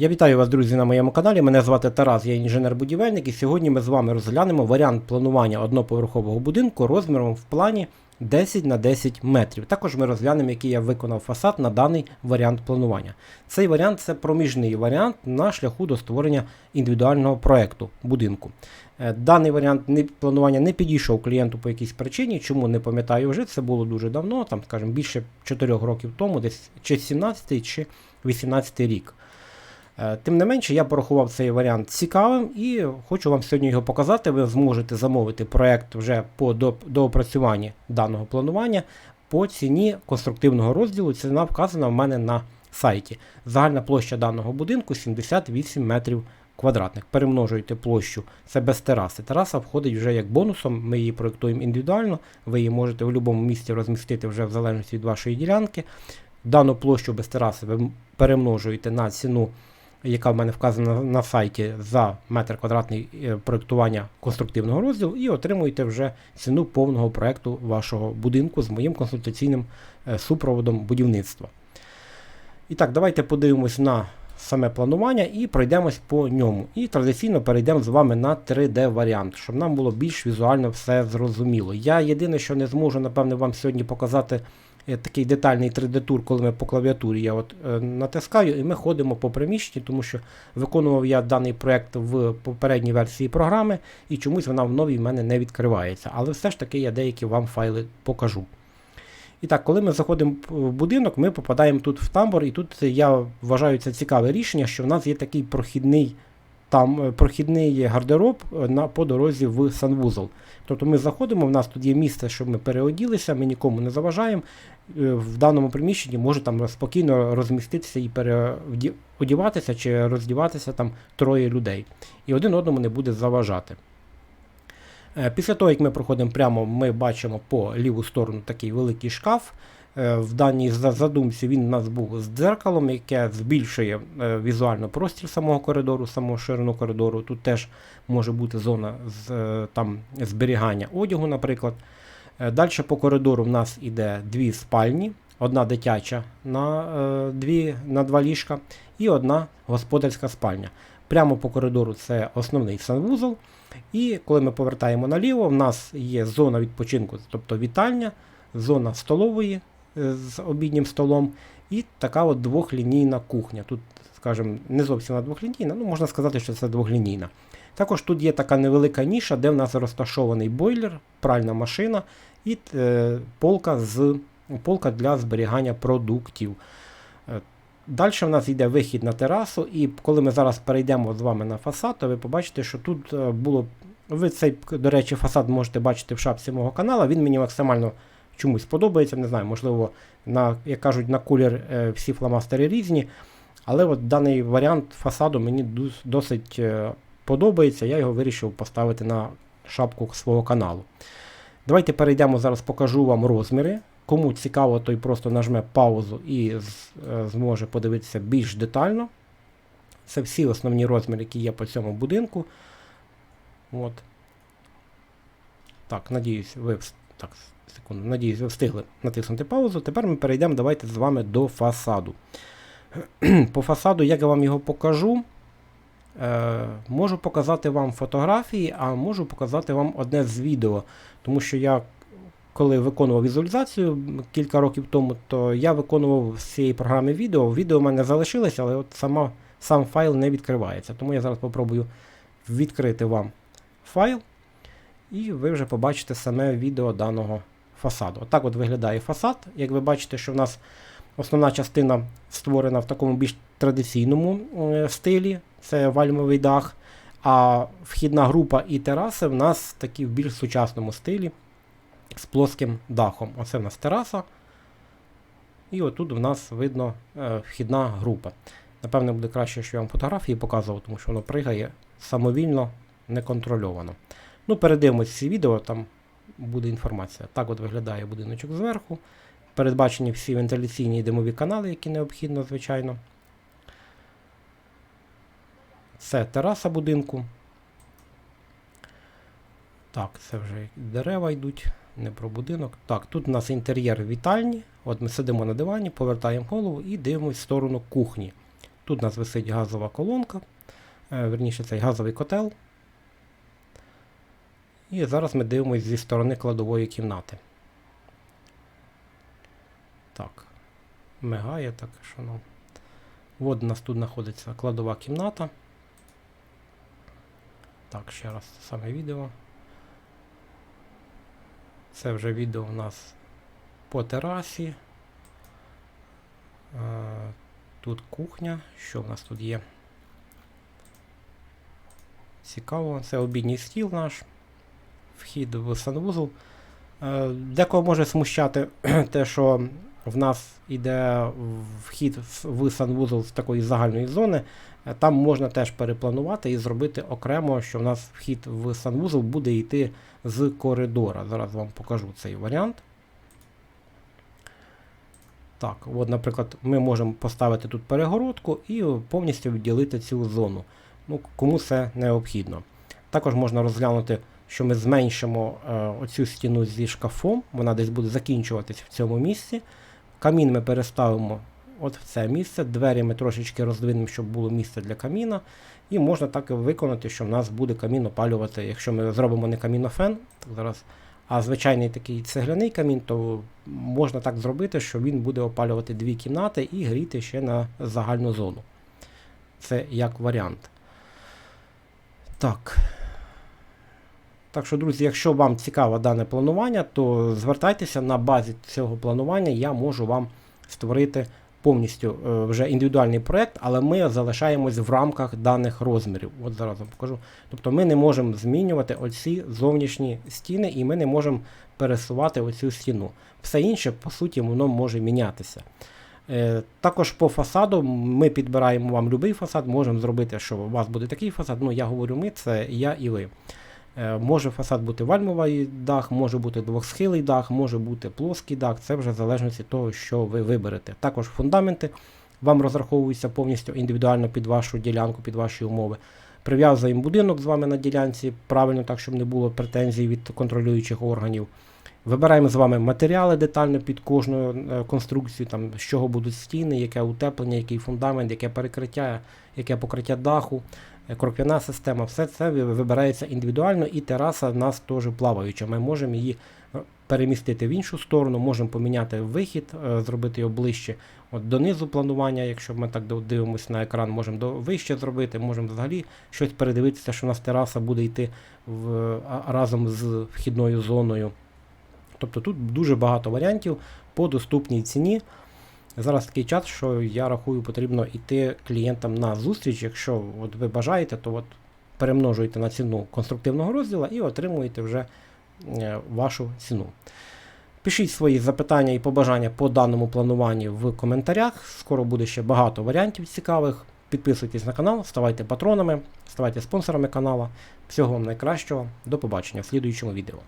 Я вітаю вас, друзі, на моєму каналі. Мене звати Тарас, я інженер-будівельник, і сьогодні ми з вами розглянемо варіант планування одноповерхового будинку розміром в плані 10 на 10 метрів. Також ми розглянемо, який я виконав фасад на даний варіант планування. Цей варіант це проміжний варіант на шляху до створення індивідуального проекту будинку. Е, Даний варіант планування не підійшов клієнту по якійсь причині, чому не пам'ятаю вже. Це було дуже давно, там, скажімо, більше 4 років тому, десь чи 17 чи 18 рік. Е, Тим не менше, я порахував цей варіант цікавим і хочу вам сьогодні його показати. Ви зможете замовити проект вже по доопрацюванні даного планування по ціні конструктивного розділу. Ціна вказана в мене на сайті. Загальна площа даного будинку 78 метрів квадратних. Перемножуєте площу, це без тераси. Тераса входить вже як бонусом. Ми її проєктуємо індивідуально. Ви її можете в будь-якому місці розмістити вже в залежності від вашої ділянки. Дану площу без тераси ви перемножуєте на ціну яка в мене вказана на сайті за метр квадратний е, проєктування конструктивного розділу, і отримуєте вже ціну повного проєкту вашого будинку з моїм консультаційним е, супроводом будівництва. І так, давайте подивимось на саме планування і пройдемось по ньому. І традиційно перейдемо з вами на 3D-варіант, щоб нам було більш візуально все зрозуміло. Я єдине, що не зможу, напевне, вам сьогодні показати такий детальний 3D-тур, коли ми по клавіатурі я от е, натискаю, і ми ходимо по приміщенні, тому що виконував я даний проект в попередній версії програми, і чомусь вона в новій в мене не відкривається. Але все ж таки я деякі вам файли покажу. І так, коли ми заходимо в будинок, ми попадаємо тут в тамбур, і тут я вважаю це цікаве рішення, що в нас є такий прохідний там е, прохідний гардероб е, на, по дорозі в санвузол. Тобто ми заходимо, в нас тут є місце, щоб ми переоділися, ми нікому не заважаємо. Е, В даному приміщенні може там спокійно розміститися і переодіватися чи роздіватися там троє людей. І один одному не буде заважати. Після того, як ми проходимо прямо, ми бачимо по ліву сторону такий великий шкаф. Е, В даній задумці він у нас був з дзеркалом, яке збільшує е, візуально простір самого коридору, саму ширину коридору. Тут теж може бути зона з, е, там, зберігання одягу, наприклад. Далі по коридору в нас іде дві спальні, одна дитяча на, дві, на два ліжка і одна господарська спальня. Прямо по коридору це основний санвузол. І коли ми повертаємо наліво, в нас є зона відпочинку, тобто вітальня, зона столової з обіднім столом, і така от двохлінійна кухня. Тут, скажімо, не зовсім вона двохлінійна, ну можна сказати, що це двохлінійна. Також тут є така невелика ніша, де в нас розташований бойлер, пральна машина і е, полка, з, полка для зберігання продуктів. Е, Далі в нас йде вихід на терасу, і коли ми зараз перейдемо з вами на фасад, то ви побачите, що тут е, було. Ви цей, до речі, фасад можете бачити в шапці мого каналу. Він мені максимально чомусь подобається. Не знаю, можливо, на, як кажуть, на колір е, всі фломастери різні. Але от даний варіант фасаду мені досить е, подобається. Я його вирішив поставити на шапку свого каналу. Давайте перейдемо зараз, покажу вам розміри. Кому цікаво, той просто нажме паузу і е, зможе подивитися більш детально. Це всі основні розміри, які є по цьому будинку. От. Так, надіюсь, ви так, секунду, надіюсь, встигли натиснути паузу. Тепер ми перейдемо давайте з вами до фасаду. По фасаду, як я вам його покажу, е, можу показати вам фотографії, а можу показати вам одне з відео. Тому що я коли виконував візуалізацію кілька років тому, то я виконував з цієї програми відео. Відео в мене залишилося, але от сама, сам файл не відкривається. Тому я зараз попробую відкрити вам файл, і ви вже побачите саме відео даного фасаду. Отак от виглядає фасад. Як ви бачите, що в нас основна частина створена в такому більш традиційному е, стилі, це вальмовий дах. А вхідна група і тераси в нас такі в більш сучасному стилі з плоским дахом. Оце в нас тераса. І отут в нас видно е, вхідна група. Напевне, буде краще, що я вам фотографії показував, тому що воно пригає самовільно, неконтрольовано. Ну, передивимось ці відео, там буде інформація. Так от виглядає будиночок зверху. Передбачені всі вентиляційні і димові канали, які необхідно, звичайно. Це тераса будинку. Так, це вже дерева йдуть, не про будинок. Так, тут у нас інтер'єр вітальні. От ми сидимо на дивані, повертаємо голову і дивимося в сторону кухні. Тут у нас висить газова колонка, е, верніше цей газовий котел. І зараз ми дивимося зі сторони кладової кімнати. Так. Мигає так, що ну. От у нас тут знаходиться кладова кімната. Так, ще раз це саме відео. Це вже відео у нас по терасі. Е, Тут кухня. Що в нас тут є? Цікаво, це обідній стіл наш. Вхід в санвузол. Е, Декого може смущати те, що в нас йде вхід в санвузол з такої загальної зони. Е, Там можна теж перепланувати і зробити окремо, що в нас вхід в санвузол буде йти з коридора. Зараз вам покажу цей варіант. Так, от, наприклад, ми можемо поставити тут перегородку і повністю відділити цю зону. Ну, Кому це необхідно. Також можна розглянути, що ми зменшимо е, оцю стіну зі шкафом, вона десь буде закінчуватись в цьому місці. Камін ми переставимо от в це місце, двері ми трошечки роздвинемо, щоб було місце для каміна. І можна так і виконати, що в нас буде камін опалювати. Якщо ми зробимо не камінофен, так зараз, а звичайний такий цегляний камін, то можна так зробити, що він буде опалювати дві кімнати і гріти ще на загальну зону. Це як варіант. Так. Так що, друзі, якщо вам цікаво дане планування, то звертайтеся на базі цього планування, я можу вам створити повністю е, вже індивідуальний проєкт, але ми залишаємось в рамках даних розмірів. От зараз вам покажу. Тобто ми не можемо змінювати оці зовнішні стіни і ми не можемо пересувати оцю стіну. Все інше, по суті, воно може мінятися. Е, Також по фасаду ми підбираємо вам будь-який фасад, можемо зробити, що у вас буде такий фасад. Ну, я говорю ми, це я і ви. Е, Може фасад бути вальмовий дах, може бути двохсхилий дах, може бути плоский дах, це вже в залежності від того, що ви виберете. Також фундаменти вам розраховуються повністю індивідуально під вашу ділянку, під ваші умови. Прив'язуємо будинок з вами на ділянці, правильно так, щоб не було претензій від контролюючих органів. Вибираємо з вами матеріали детально під кожну е, конструкцію, там, з чого будуть стіни, яке утеплення, який фундамент, яке перекриття, яке покриття даху, кроквяна система. Все це вибирається індивідуально, і тераса в нас теж плаваюча. Ми можемо її е, перемістити в іншу сторону, можемо поміняти вихід, е, зробити його ближче от донизу планування. Якщо ми так дивимося на екран, можемо до вище зробити, можемо взагалі щось передивитися, що у нас тераса буде йти в, разом з вхідною зоною. Тобто тут дуже багато варіантів по доступній ціні. Зараз такий час, що я рахую, потрібно йти клієнтам на зустріч. Якщо от ви бажаєте, то от перемножуєте на ціну конструктивного розділу і отримуєте вже е, вашу ціну. Пишіть свої запитання і побажання по даному плануванню в коментарях. Скоро буде ще багато варіантів цікавих. Підписуйтесь на канал, ставайте патронами, ставайте спонсорами каналу. Всього вам найкращого. До побачення в слідуючому відео.